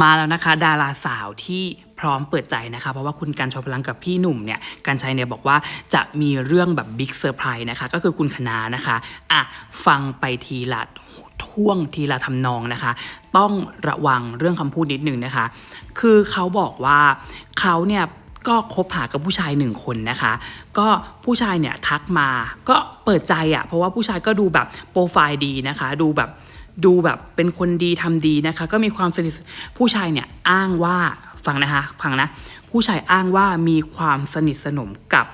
มาแล้วนะคะ ดาราสาวที่พร้อมเปิดใจนะคะ เพราะว่าคุณการชอพลังกับพี่หนุ่มเนี่ยการชัยเนี่ยบอกว่าจะมีเรื่องแบบบิ๊กเซอร์ไพรส์นะคะ ก็คือคุณคณานะคะอะฟังไปทีละท่วงทีละทำนองนะคะ ต้องระวังเรื่องคำพูดนิดนึงนะคะ คือเขาบอกว่าเขาเนี่ยก็คบหากับผู้ชายหนึ่งคนนะคะ ก็ผู้ชายเนี่ยทักมาก็เปิดใจอะ่ะเพราะว่าผู้ชายก็ดูแบบโปรไฟล์ดีนะคะ ดูแบบ ดูแบบเป็นคนดีทำดีนะคะ ก็มีความสนิทผู้ชายเนี่ยอ้างว่าฟังนะคะฟังนะ ผู้ชายอ้างว่ามีความสนิทสนมกับ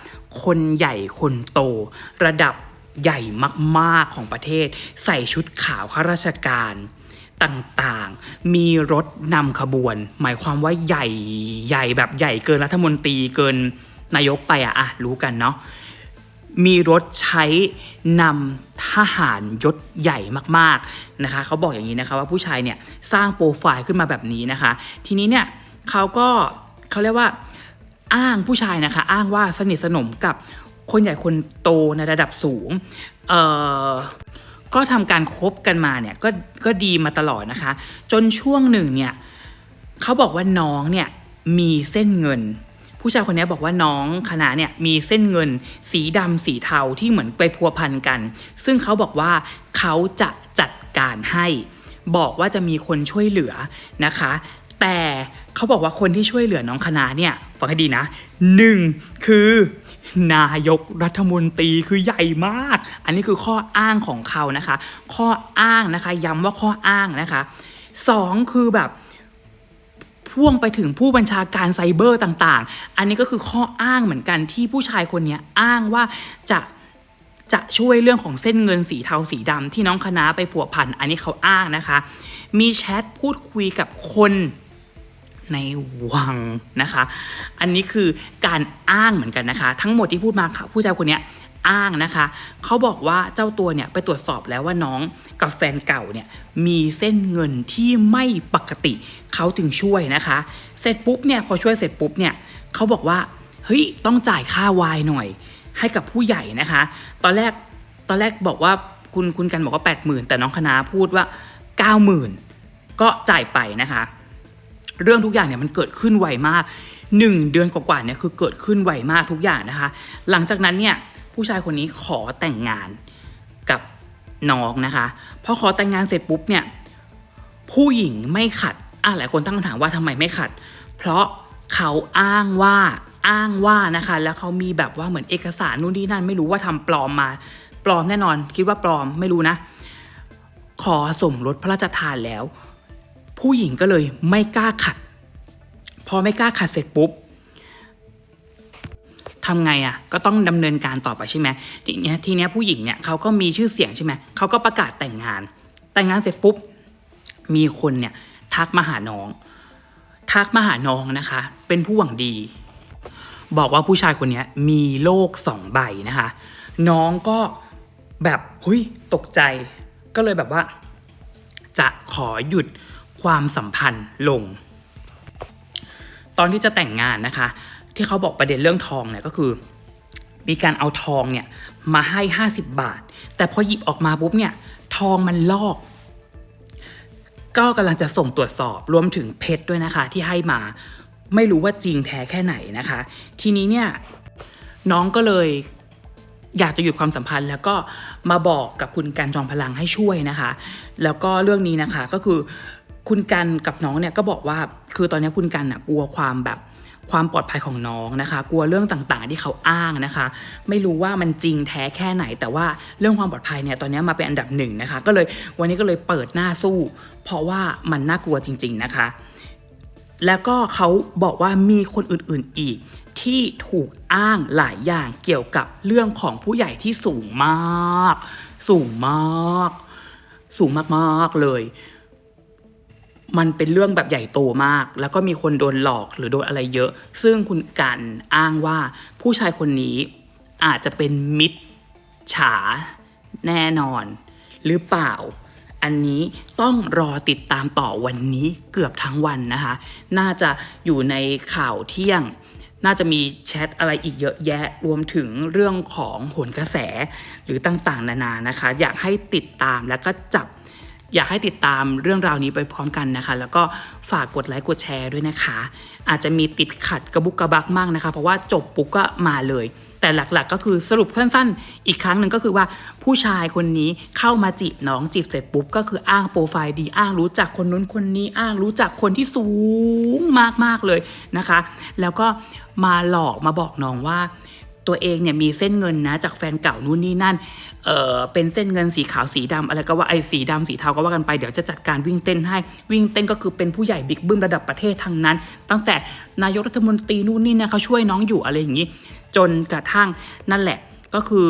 คนใหญ่คนโต ระดับใหญ่มากๆของประเทศ ใส่ชุดขาวข้าราชการต่างๆ มีรถนำขบวน หมายความว่าใหญ่ใหญ่แบบใหญ่เกินรัฐมนตรีเกินนายกไปอะอะรู้กันเนาะ มีรถใช้นำทหารยศใหญ่มากๆนะคะเขาบอกอย่างนี้นะคะว่าผู้ชายเนี่ยสร้างโปรไฟล์ขึ้นมาแบบนี้นะคะ ทีนี้เนี่ยเขาก็เขาเรียกว่าอ้างผู้ชายนะคะ อ้างว่าสนิทสนมกับคนใหญ่คนโตในระดับสูงเอ่อก็ทำการคบกันมาเนี่ยก็ก็ดีมาตลอดนะคะ จนช่วงหนึ่งเนี่ยเขาบอกว่าน้องเนี่ยมีเส้นเงิน ผู้ชายคนนี้บอกว่าน้องคณะเนี่ยมีเส้นเงิน สีดำสีเทาที่เหมือนไปพัวพันกัน ซึ่งเขาบอกว่าเขาจะจัดการให้ บอกว่าจะมีคนช่วยเหลือนะคะ แต่เขาบอกว่าคนที่ช่วยเหลือน้องคณะเนี่ยฟังให้ดีนะหนึ่งคือนายกรัฐมนตรีคือใหญ่มาก อันนี้คือข้ออ้างของเขานะคะ ข้ออ้างนะคะ ย้ำว่าข้ออ้างนะคะสองคือแบบ พ่วงไปถึงผู้บัญชาการไซเบอร์ต่างๆ อันนี้ก็คือข้ออ้างเหมือนกันที่ผู้ชายคนนี้อ้างว่าจะจะช่วยเรื่องของเส้นเงินสีเทาสีดำที่น้องคณะไปผัวพัน อันนี้เขาอ้างนะคะ มีแชทพูดคุยกับคน ในวังนะคะ อันนี้คือการอ้างเหมือนกันนะคะ ทั้งหมดที่พูดมาค่ะ ผู้ชายคนนี้อ้างนะคะ เขาบอกว่าเจ้าตัวเนี่ยไปตรวจสอบแล้วว่าน้องกับแฟนเก่าเนี่ยมีเส้นเงินที่ไม่ปกติ เขาจึงช่วยนะคะ เสร็จปุ๊บเนี่ยพอช่วยเสร็จปุ๊บเนี่ยเขาบอกว่าเฮ้ยต้องจ่ายค่าวายหน่อย ให้กับผู้ใหญ่นะคะ ตอนแรกตอนแรกบอกว่าคุณคุณกันบอกว่า 8 0,000 แต่น้องคณะพูดว่า 90,000 ก็จ่ายไปนะคะ เรื่องทุกอย่างเนี่ยมันเกิดขึ้นไวมาก 1 เดือนกว่าๆเนี่ยคือเกิดขึ้นไวมากทุกอย่างนะคะ หลังจากนั้นเนี่ยผู้ชายคนนี้ขอแต่งงานกับน้องนะคะพอขอแต่งงานเสร็จปุ๊บเนี่ยผู้หญิงไม่ขัดอะหลายคนตั้งคำถามว่าทำไมไม่ขัด เพราะเขาอ้างว่าอ้างว่านะคะ แล้วเขามีแบบว่าเหมือนเอกสารนู่นนี่นั่น ไม่รู้ว่าทำปลอมมา ปลอมแน่นอน คิดว่าปลอมไม่รู้นะ ขอสมรสพระราชทานแล้ว ผู้หญิงก็เลยไม่กล้าขัด พอไม่กล้าขัดเสร็จปุ๊บทำไงอะ่ะก็ต้องดำเนินการต่อไปใช่ไหมทีเนี้ยทีเนี้ยผู้หญิงเนี่ยเขาก็มีชื่อเสียงใช่ไหมเขาก็ประกาศแต่งงาน แต่งงานเสร็จปุ๊บมีคนเนี่ยทักมาหาน้อง ทักมาหาน้องนะคะ เป็นผู้หวังดี บอกว่าผู้ชายคนนี้มีโลกสองใบนะคะ น้องก็แบบเฮ้ยตกใจ ก็เลยแบบว่า จะขอหยุด ความสัมพันธ์ลง ตอนที่จะแต่งงานนะคะ ที่เขาบอกประเด็นเรื่องทองเนี่ยก็คือ มีการเอาทองเนี่ยมาให้ 50 บาท แต่พอหยิบออกมาปุ๊บเนี่ยทองมันลอก ก็กำลังจะส่งตรวจสอบรวมถึงเพชรด้วยนะคะ ที่ให้มาไม่รู้ว่าจริงแท้แค่ไหนนะคะ ทีนี้เนี่ยน้องก็เลยอยากจะหยุดความสัมพันธ์ แล้วก็มาบอกกับคุณกันจอมพลังให้ช่วยนะคะ แล้วก็เรื่องนี้นะคะก็คือ คุณกันกับน้องเนี่ยก็บอกว่าคือตอนนี้คุณกันน่ะกลัวความแบบความปลอดภัยของน้องนะคะ กลัวเรื่องต่างๆ ที่เขาอ้างนะคะ ไม่รู้ว่ามันจริงแท้แค่ไหน แต่ว่าเรื่องความปลอดภัยเนี่ยตอนนี้มาเป็นอันดับหนึ่งนะคะ ก็เลยวันนี้ก็เลยเปิดหน้าสู้ เพราะว่ามันน่ากลัวจริง ๆนะคะ แล้วก็เขาบอกว่ามีคนอื่นๆอีกที่ถูกอ้างหลายอย่างเกี่ยวกับเรื่องของผู้ใหญ่ที่สูงมาก สูงมาก สูงมากๆเลย มันเป็นเรื่องแบบใหญ่โตมาก แล้วก็มีคนโดนหลอกหรือโดนอะไรเยอะ ซึ่งคุณกันอ้างว่าผู้ชายคนนี้อาจจะเป็นมิตรฉาแน่นอน หรือเปล่า อันนี้ต้องรอติดตามต่อวันนี้เกือบทั้งวันนะคะ น่าจะอยู่ในข่าวเที่ยง น่าจะมีแชทอะไรอีกเยอะแยะ รวมถึงเรื่องของโหนกระแสหรือต่างๆ นานานะคะ อยากให้ติดตามแล้วก็จับ อยากให้ติดตามเรื่องราวนี้ไปพร้อมกันนะคะ แล้วก็ฝากกดไลค์กดแชร์ด้วยนะคะ อาจจะมีติดขัดกระบุกกระบักมากนะคะ เพราะว่าจบปุ๊บก็มาเลย แต่หลักๆ ก็คือสรุปสั้นๆ อีกครั้งหนึ่งก็คือว่าผู้ชายคนนี้เข้ามาจีบน้องจีบเสร็จปุ๊บก็คืออ้างโปรไฟล์ดีอ้างรู้จักคนนู้นคนนี้อ้างรู้จักคนที่สูงมากๆเลยนะคะ แล้วก็มาหลอกมาบอกน้องว่า ตัวเองเนี่ยมีเส้นเงินนะจากแฟนเก่านู่นนี่นั่น เออเป็นเส้นเงินสีขาวสีดำอะไรก็ว่าไอ้สีดำสีเทาก็ว่ากันไปเดี๋ยวจะจัดการวิ่งเต้นให้ วิ่งเต้นก็คือเป็นผู้ใหญ่บิ๊กบึ้มระดับประเทศทั้งนั้น ตั้งแต่นายกรัฐมนตรีนู่นนี่เนี่ยเขาช่วยน้องอยู่อะไรอย่างนี้ จนกระทั่งนั่นแหละก็คือ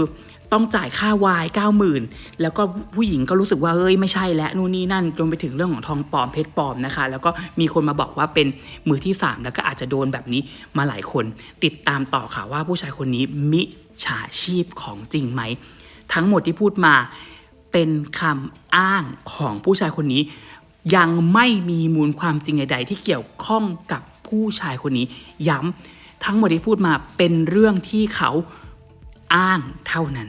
ต้องจ่ายค่าวายเก้าหมื่นแล้วก็ผู้หญิงก็รู้สึกว่าเอ้ยไม่ใช่แล้วนู่นนี่นั่นจนไปถึงเรื่องของทองปลอมเพชรปลอมนะคะ แล้วก็มีคนมาบอกว่าเป็นมือที่สามแล้วก็อาจจะโดนแบบนี้มาหลายคน ติดตามต่อค่ะว่าผู้ชายคนนี้มิฉาชีพของจริงไหม ทั้งหมดที่พูดมาเป็นคำอ้างของผู้ชายคนนี้ ยังไม่มีมูลความจริงใดๆที่เกี่ยวข้องกับผู้ชายคนนี้ ย้ำทั้งหมดที่พูดมาเป็นเรื่องที่เขาอ้างเท่านั้น